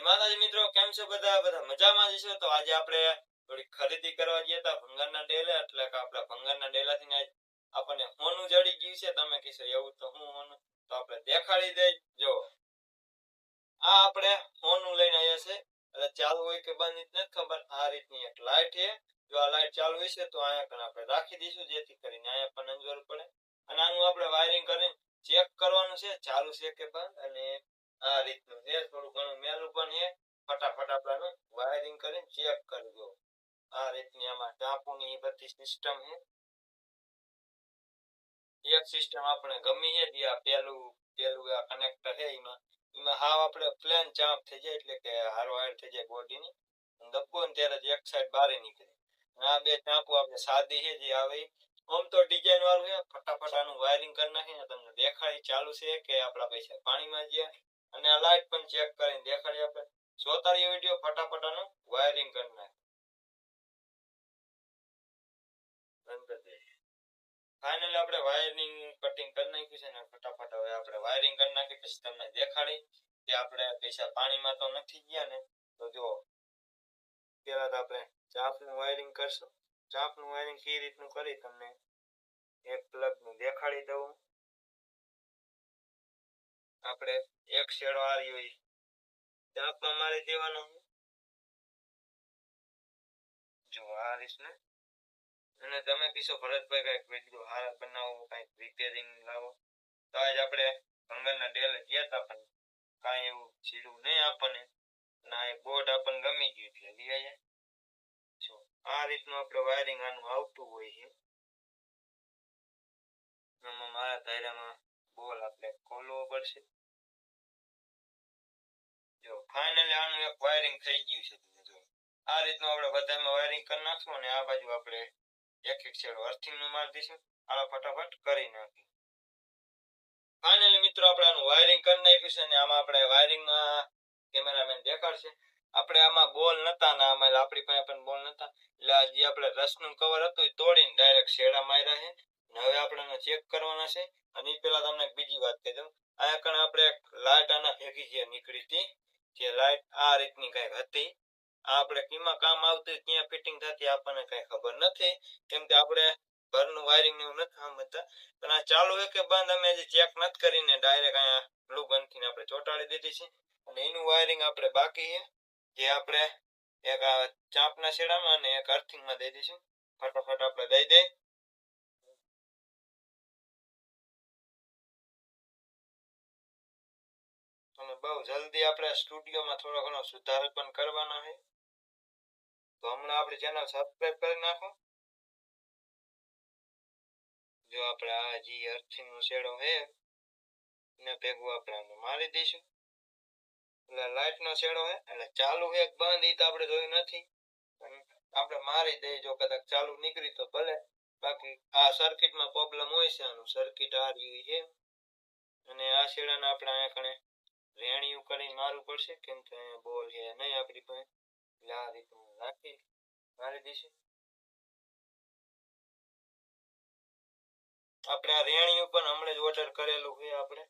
માતાજી મિત્રો, કેમ છો બધા? બધા મજામાં જ છો? તો આજે આપણે થોડી ખરીદી કરવા ગયા હતા ભંગારના ડેલે, એટલે કે આપણા ભંગારના ડેલાથી આજ આપણને હોનું જડી ગયું છે. તમે કહેશો, એવું તો હું હોનું? તો આપણે દેખાડી દઈ. જો, આ આપણે હોનું લઈને આવ્યા છે. એટલે ચાલુ હોય કે બંધ નથી ખબર. આ રીતની એક લાઈટ છે. જો આ લાઈટ ચાલુ હોય છે, તો અહીંયા પણ આપણે રાખી દઈશું, જેથી કરીને અહીંયા પણ અંજવર પડે. અને આનું આપણે વાયરિંગ કરીને ચેક કરવાનું છે. ચાલુ છે કે બંધ? અને આ રીતનું છે, થોડું ઘણું મેલું પણ છે. ફટાફટ આપણે વાયરિંગ કરીને ચેક કરજો. આ રીતની આમાં ટાંપુની બધી સિસ્ટમ છે. એક સિસ્ટમ આપણે ગમી છે આ પેલું પેલું આ કનેક્ટર છે, એમાં એમાં હાવ આપણે પ્લેન ચાંપ થઈ જાય, એટલે કે હારો હાર થઈ જાય બોડીની દબકો ને ત્યારે જ એક સાઈડ બારે નીકળે. આ બે ચાંપુ આપણે સાદી છે, જે આવે. આમ તો ડિઝાઇન વાળું છે, ફટાફટ આનું વાયરિંગ કરી નાખીને તમને દેખાય, ચાલુ છે, કે આપણા પૈસા પાણીમાં ગયા. અને આ લાઈટ પણ ચેક કરીને દેખાડી આપણે જોતા રહીએ વીડિયો ફટાફટ આનું વાયરિંગ કરી નાખે. ફાઇનલી આપણે વાયરિંગ કટિંગ કરી નાખ્યું છે ને ફટાફટ હવે આપણે વાયરિંગ કરી નાખી પછી તમને દેખાડી કે આપણે પૈસા પાણીમાં તો નથી ગયા ને, તો જો પેલા તો આપણે ચાપનું વાયરિંગ કરશું. ચાપનું વાયરિંગ કઈ રીતનું કરી તમને? એક પ્લગનું દેખાડી દઉં. આપણે એક શેડો આ રહ્યો દાંતમાં મારી દેવાનો જો આ રીતને. અને તમે કીશો ભરતભાઈ કંઈક વીડિયો હાર બનાવો, કંઈક રિપેરિંગ લાવો. તો આજ આપણે ભંગરના ડેલે ગયા હતા પણ કાંઈ એવું સીડું નહીં આપણને. ના એ બોર્ડ આપણને ગમી ગયું એટલે લઈ આવ્યા જો આ રીતનું આપણે વાયરિંગ આનું આવતું હોય છે. મારા ધાર્યામાં બોલ આપણે ખોલવો પડશે? જો ફાઇનલી આનું એક વાયરિંગ થઈ ગયું છે તમે જો. આ રીતનું આપણે બધામાં વાયરિંગ કરી નાખશું અને આ બાજુ આપણે એક એક છેડો અર્થિંગનું મારી દઈશું. આ ફટાફટ કરી નાખી ફાઇનલી મિત્રો આપણે આનું વાયરિંગ કરી નાખ્યું છે અને આમાં આપણે વાયરિંગમાં કેમેરામેન દેખાડશે. આપણે આમાં બોલ નતા ને આમાં આપણી પાસે પણ બોલ નતા. એટલે જે આપણે રસનું કવર હતું એ તોડીને ડાયરેક્ટ શેડા માર્યા છે. હવે આપણે એને ચેક કરવાના છે. અને એ પેલા તમને બીજી વાત કહી દઉં. અહીંયા કણ આપણે લાઇટ આના ભેગી જે નીકળી હતી, જે લાઇટ આ રીતની કંઈક હતી. આ આપણે કીમાં કામ આવતું ક્યાં ફિટિંગ થતી આપણને કઈ ખબર નથી. કેમ કે આપણે ઘરનું વાયરિંગ એવું નથી સમજતા પણ આ ચાલુ હોય કે બંધ, અમે હજી ચેક નથી કરીને ડાયરેક્ટ અહીંયા બ્લુ ગનથી આપણે ચોંટાડી દીધી છે. અને એનું વાયરિંગ આપણે બાકી છે. જે આપણે એક ચાંપના શેડામાં અને એક અર્થિંગમાં દઈ દઈશું. ફટાફટ આપણે દઈ દઈ અને બહુ જલ્દી આપણે સ્ટુડિયોમાં થોડો ઘણો સુધારો પણ કરવાનો છે. તો હમણાં આપણી ચેનલ સબસ્ક્રાઇબ કરી નાખો. જો આપણે આ જે અર્થિંગ નો શેડો છે, એને ભેગું આપણે મારી દઈશું. એટલે લાઈટ નો શેડો છે, એટલે ચાલુ છે બંધ એ તો આપણે જોયું નથી. આપણે મારી દઈએ, જો કદાચ ચાલુ નીકળી તો ભલે. બાકી આ સર્કિટમાં પ્રોબ્લેમ હોય છે, આનું સર્કિટ આ રહ્યું છે. અને આ શેડાને આપણે અહીંયા કણે રેણીયું કરીને મારવું પડશે. કેમ કે અહીંયા બોલ છે નહીં આપણી પાસે. એટલે આ રીતનું રાખી મારી દઈશું. આપણે આ રેણી પણ હમણાં જ ઓર્ડર કરેલું છે આપણે.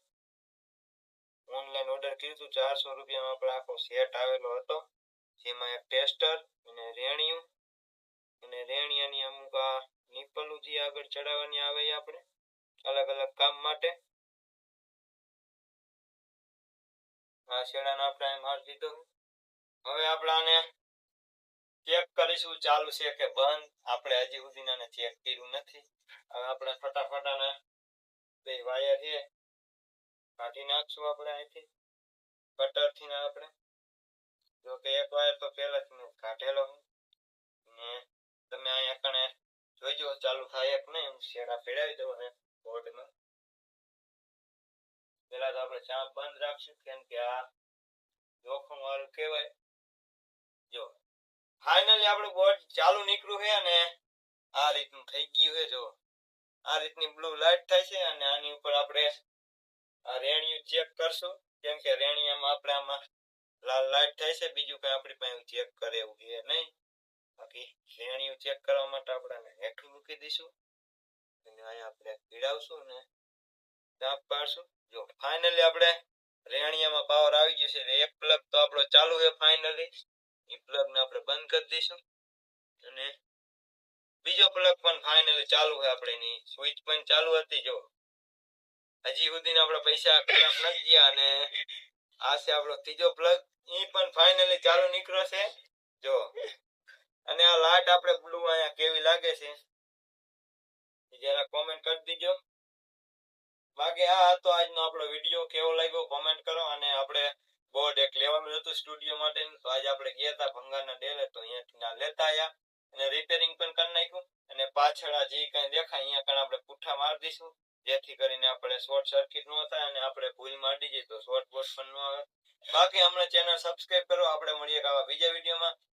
ઓનલાઈન ઓર્ડર કર્યું હતું. ચારસો રૂપિયામાં આપણે આખો સેટ આવેલો હતો. જેમાં એક ટેસ્ટર અને રેણીયું અને રેણિયાની અમુક આ નિપલું જે આગળ ચડાવવાની આવે આપણે અલગ અલગ કામ માટે. આ શેડાનો આપણે માર દીધો. હવે આપણે આને ચેક કરીશું ચાલુ છે કે બંધ. આપણે હજી સુધી ચેક કર્યું નથી. હવે આપણે ફટાફટ બે વાયર છે, કાઢી નાખશું આપણે અહીંથી. કટરથી ને આપણે. જો કે એક વાયર તો પહેલા મેં કાઢેલો ને તમે અહીંયા કણે જોઈજો ચાલુ થાય એક નહીં, હું શેડા ફેરવી દઉં અને બોર્ડમાં પેલા તો આપણે ચાંપ બંધ રાખશું, કેમ કે આ જોખમ વાળું કહેવાય. જો ફાઇનલી આપણું બોર્ડ ચાલુ નીકળ્યું છે અને આ રીતનું થઈ ગયું છે, જો. આ રીતની બ્લુ લાઈટ થાય છે અને આની ઉપર આપણે આ રેણિયું ચેક કરશું, કેમ કે રેણિયામાં આપણે આમાં લાલ લાઈટ થાય છે, બીજું કઈ આપણી પાસે ચેક કરે એવું છે નહીં. બાકી રેણિયું ચેક કરવા માટે આપણે આને હેઠું મૂકી દઈશું. અને અહીંયા આપણે પીડાવશું ને ચાપ પાડશું. જો ફાઇનલી આપણે રેણિયામાં પાવર આવી ગયો છે એક પ્લગ તો આપણો ચાલુ છે ફાઇનલી એ પ્લગને આપણે બંધ કરી દઈશું. અને બીજો પ્લગ પણ ફાઇનલી ચાલુ છે આપણે એની. સ્વિચ પણ ચાલુ હતી, જો. હજી સુધી આપણે પૈસા ખરાબ નથી ગયા અને આ છે આપણો ત્રીજો પ્લગ એ પણ ફાઇનલી ચાલુ નીકળ્યો છે. જો. અને આ લાઇટ આપણે બ્લુ અહીંયા કેવી લાગે છે? જરા કોમેન્ટ કરી દીજો. બાકી આ હતો આજનો આપણો વીડિયો. કેવો લાગ્યો કોમેન્ટ કરો અને આપણે બોર્ડ એક લેવાનું હતું સ્ટુડિયો માટે. તો આજે આપણે ગયા હતા ભંગારના ડેલે તો અહીંયાથી લેતા આવ્યા અને રિપેરિંગ પણ કરી નાખ્યું. અને પાછળ જે કઈ દેખાય અહીંયા કણ આપણે પુઠ્ઠા મારી દઈશું. જેથી કરીને આપણે શોર્ટ સર્કિટ ન થાય અને આપણે ભૂલ માંડી જઈએ તો શોર્ટ બોર્ડ પણ ન આવે. બાકી હમણાં ચેનલ સબસ્ક્રાઈબ કરો. આપણે મળીએ આવા બીજા વિડીયોમાં.